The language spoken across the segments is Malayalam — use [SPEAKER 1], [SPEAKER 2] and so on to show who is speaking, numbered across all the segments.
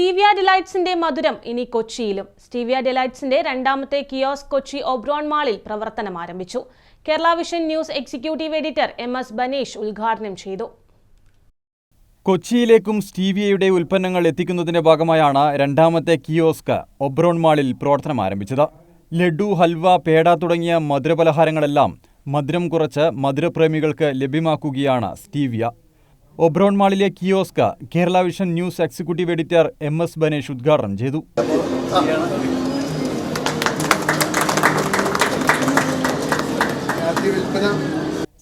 [SPEAKER 1] സ്റ്റീവിയ ഡിലൈറ്റ്സിന്റെ മധുരം ഇനി കൊച്ചിയിലും. സ്റ്റീവിയ ഡിലൈറ്റ്സിന്റെ രണ്ടാമത്തെ കിയോസ് കൊച്ചി ഒബ്രോൺ മാളിൽ പ്രവർത്തനം ആരംഭിച്ചു. Kerala Vision News executive editor M S Baneesh ഉദ്ഘാടനം ചെയ്തു.
[SPEAKER 2] കൊച്ചിയിലേക്കും സ്റ്റീവിയയുടെ ഉൽപ്പന്നങ്ങൾ എത്തിക്കുന്നതിന്റെ ഭാഗമായാണ് രണ്ടാമത്തെ കിയോസ്ക് ഒബ്രോൺ മാളിൽ പ്രവർത്തനം ആരംഭിച്ചത്. ലഡു ഹൽവ പേട തുടങ്ങിയ മധുരപലഹാരങ്ങളെല്ലാം മധുരം കുറച്ച് മധുരപ്രേമികൾക്ക് ലഭ്യമാക്കുകയാണ് Stevia. Oberon മാളിലെ kiosk Kerala Vision News executive editor M S Banesh ഉദ്ഘാടനം ചെയ്തു.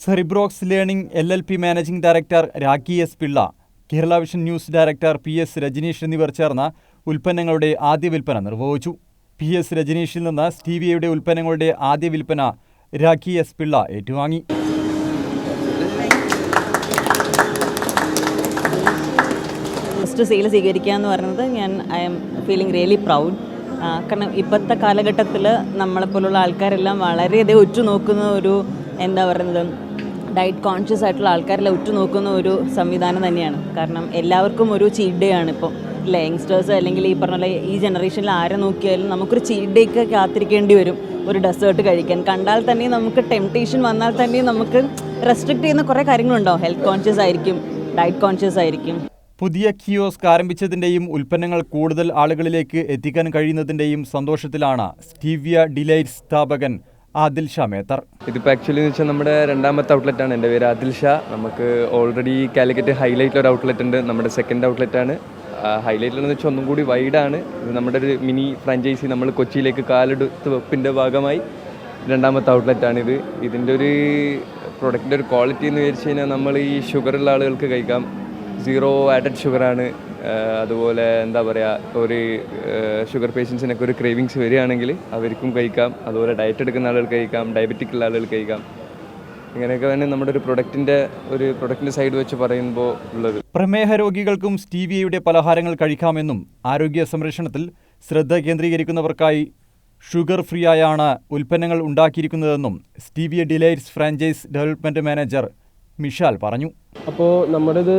[SPEAKER 2] Cerebrox learning L L P managing director Rakhi S Pillai Kerala Vision News director P S Rajaneesh എന്നിവർ ചേർന്ന് ഉൽപ്പന്നങ്ങളുടെ ആദ്യ വിൽപ്പന നിർവഹിച്ചു. പി എസ് രജനീഷിൽ നിന്ന് സ്റ്റീവിയയുടെ ഉൽപ്പന്നങ്ങളുടെ ആദ്യ വിൽപ്പന രാഖി എസ് പിള്ള ഏറ്റുവാങ്ങി.
[SPEAKER 3] ഫസ്റ്റ് സെയിൽ സ്വീകരിക്കുക എന്ന് പറയുന്നത് ഞാൻ I am feeling really proud കാരണം ഇപ്പോഴത്തെ കാലഘട്ടത്തിൽ നമ്മളെപ്പോലുള്ള ആൾക്കാരെല്ലാം വളരെയധികം ഉറ്റുനോക്കുന്ന ഒരു എന്താ പറയുന്നത് ഡയറ്റ് കോൺഷ്യസ് ആയിട്ടുള്ള ആൾക്കാരെല്ലാം ഉറ്റുനോക്കുന്ന ഒരു സംവിധാനം തന്നെയാണ്. കാരണം എല്ലാവർക്കും ഒരു ചീറ്റ് ഡേ ആണ് ഇപ്പം. അല്ലേ? യങ്സ്റ്റേഴ്സ് അല്ലെങ്കിൽ ഈ പറഞ്ഞ പോലെ ഈ ജനറേഷനിൽ ആരെ നോക്കിയാലും നമുക്കൊരു ചീറ്റ് ഡേക്ക് കാത്തിരിക്കേണ്ടി വരും ഒരു ഡെസേർട്ട് കഴിക്കാൻ. കണ്ടാൽ തന്നെ നമുക്ക് ടെംപ്റ്റേഷൻ വന്നാൽ തന്നെ നമുക്ക് റെസ്ട്രിക്റ്റ് ചെയ്യുന്ന കുറേ കാര്യങ്ങളുണ്ടാവും. ഹെൽത്ത് കോൺഷ്യസ് ആയിരിക്കും ഡയറ്റ് കോൺഷ്യസ് ആയിരിക്കും.
[SPEAKER 2] പുതിയ കിയോസ്ക് ആരംഭിച്ചതിന്റെയും ഉൽപ്പന്നങ്ങൾ കൂടുതൽ ആളുകളിലേക്ക് എത്തിക്കാൻ കഴിയുന്നതിന്റെയും സന്തോഷത്തിലാണ് സ്റ്റീവിയ ഡിലൈറ്റ് സ്ഥാപകൻ ആദിൽ ഷാ മേത്തർ.
[SPEAKER 4] ഇതിപ്പോൾ ആക്ച്വലി എന്ന് വെച്ചാൽ നമ്മുടെ രണ്ടാമത്തെ ഔട്ട്ലെറ്റ് ആണ്. എന്റെ പേര് ആദിൽ ഷാ. നമുക്ക് ഓൾറെഡി കാലിക്കറ്റ് ഹൈലൈറ്റിൽ ഒരു ഔട്ട്ലെറ്റ് ഉണ്ട്. നമ്മുടെ സെക്കൻഡ് ഔട്ട്ലെറ്റ് ആണ്. ഹൈലൈറ്റിൽ എന്ന് വെച്ചാൽ ഒന്നും കൂടി വൈഡാണ് ഇത് നമ്മുടെ ഒരു മിനി ഫ്രാഞ്ചൈസി നമ്മൾ കൊച്ചിയിലേക്ക് കാലെടുത്ത് വെപ്പിന്റെ ഭാഗമായി രണ്ടാമത്തെ ഔട്ട്ലെറ്റ് ആണിത് ഇതിന്റെ ഒരു പ്രൊഡക്റ്റിന്റെ ഒരു ക്വാളിറ്റി എന്ന് വിചാരിച്ചു കഴിഞ്ഞാൽ നമ്മൾ ഈ ഷുഗറുള്ള ആളുകൾക്ക് കഴിക്കാം. സീറോ ആഡഡ് ഷുഗറാണ് അതുപോലെ എന്താ പറയുക ഒരു ഷുഗർ പേഷ്യൻസിനൊക്കെ ഒരു ക്രേവിങ്സ് വരികയാണെങ്കിൽ അവർക്കും കഴിക്കാം. അതുപോലെ ഡയറ്റ് എടുക്കുന്ന ആളുകൾ കഴിക്കാം ഡയബറ്റിക് ഉള്ള ആളുകൾ കഴിക്കാം. ഇങ്ങനെയൊക്കെ തന്നെ നമ്മുടെ ഒരു പ്രൊഡക്റ്റിന്റെ ഒരു പ്രൊഡക്റ്റിന്റെ സൈഡ് വെച്ച് പറയുമ്പോൾ ഉള്ളത്.
[SPEAKER 2] പ്രമേഹ രോഗികൾക്കും സ്റ്റീവിയയുടെ പലഹാരങ്ങൾ കഴിക്കാമെന്നും ആരോഗ്യ സംരക്ഷണത്തിൽ ശ്രദ്ധ കേന്ദ്രീകരിക്കുന്നവർക്കായി ഷുഗർ ഫ്രീ ആയാണ് ഉൽപ്പന്നങ്ങൾ ഉണ്ടാക്കിയിരിക്കുന്നതെന്നും Stevia Delights franchise development manager Mishal പറഞ്ഞു.
[SPEAKER 5] അപ്പോൾ നമ്മുടെ ഇത്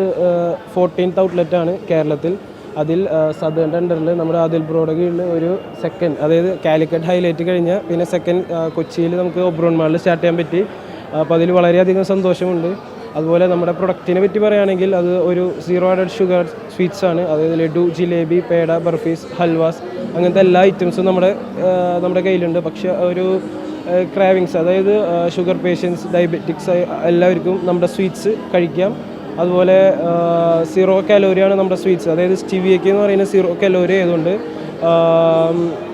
[SPEAKER 5] ഫോർട്ടീൻത്ത് ഔട്ട്ലെറ്റ് ആണ് കേരളത്തിൽ. അതിൽ സദേൺ ടെൻഡറിൽ നമ്മുടെ ആദിൽ ബ്രോഡഗിൽ ഒരു സെക്കൻഡ് അതായത് കാലിക്കറ്റ് ഹൈലൈറ്റ് കഴിഞ്ഞ് പിന്നെ സെക്കൻഡ് കൊച്ചിയിൽ നമുക്ക് ഒബ്രോൺ മാളിൽ സ്റ്റാർട്ട് ചെയ്യാൻ പറ്റി. അപ്പോൾ അതിൽ വളരെയധികം സന്തോഷമുണ്ട്. അതുപോലെ നമ്മുടെ പ്രൊഡക്റ്റിനെ പറ്റി പറയുകയാണെങ്കിൽ അത് ഒരു സീറോ ആഡഡ് ഷുഗർ സ്വീറ്റ്സ് ആണ്. അതായത് ലഡു ജിലേബി പേട ബർഫീസ് ഹൽവാസ് അങ്ങനത്തെ എല്ലാ ഐറ്റംസും നമ്മുടെ നമ്മുടെ കയ്യിലുണ്ട്. പക്ഷേ ഒരു ക്രാവിങ്സ് അതായത് ഷുഗർ പേഷ്യൻസ് ഡയബറ്റിക്സ് എല്ലാവർക്കും നമ്മുടെ സ്വീറ്റ്സ് കഴിക്കാം. അതുപോലെ സീറോ കാലോറിയാണ് നമ്മുടെ സ്വീറ്റ്സ് അതായത് സ്റ്റിവിയൊക്കെ എന്ന് പറയുന്നത് സീറോ കലോറി ആയതുകൊണ്ട്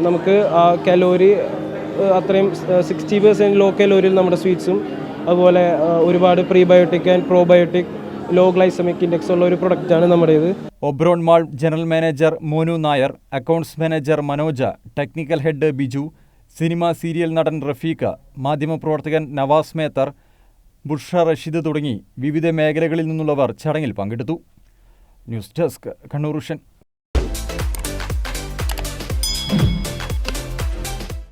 [SPEAKER 5] നമുക്ക് ആ കലോറി അത്രയും സിക്സ്റ്റി പെർസെന്റ് ലോ കലോറിയിൽ നമ്മുടെ സ്വീറ്റ്സും അതുപോലെ ഒരുപാട് prebiotic and probiotic low glycemic index ഉള്ള ഒരു പ്രൊഡക്റ്റാണ് നമ്മുടേത്.
[SPEAKER 2] Oberon mall general manager Monu Nair accounts manager Manoj technical head Biju cinema serial നടൻ റഫീഖ് മാധ്യമപ്രവർത്തകൻ നവാസ് മേത്തർ ബുഷ റഷീദ് തുടങ്ങി വിവിധ മേഖലകളിൽ നിന്നുള്ളവർ ചടങ്ങിൽ പങ്കെടുത്തു. News desk Kannur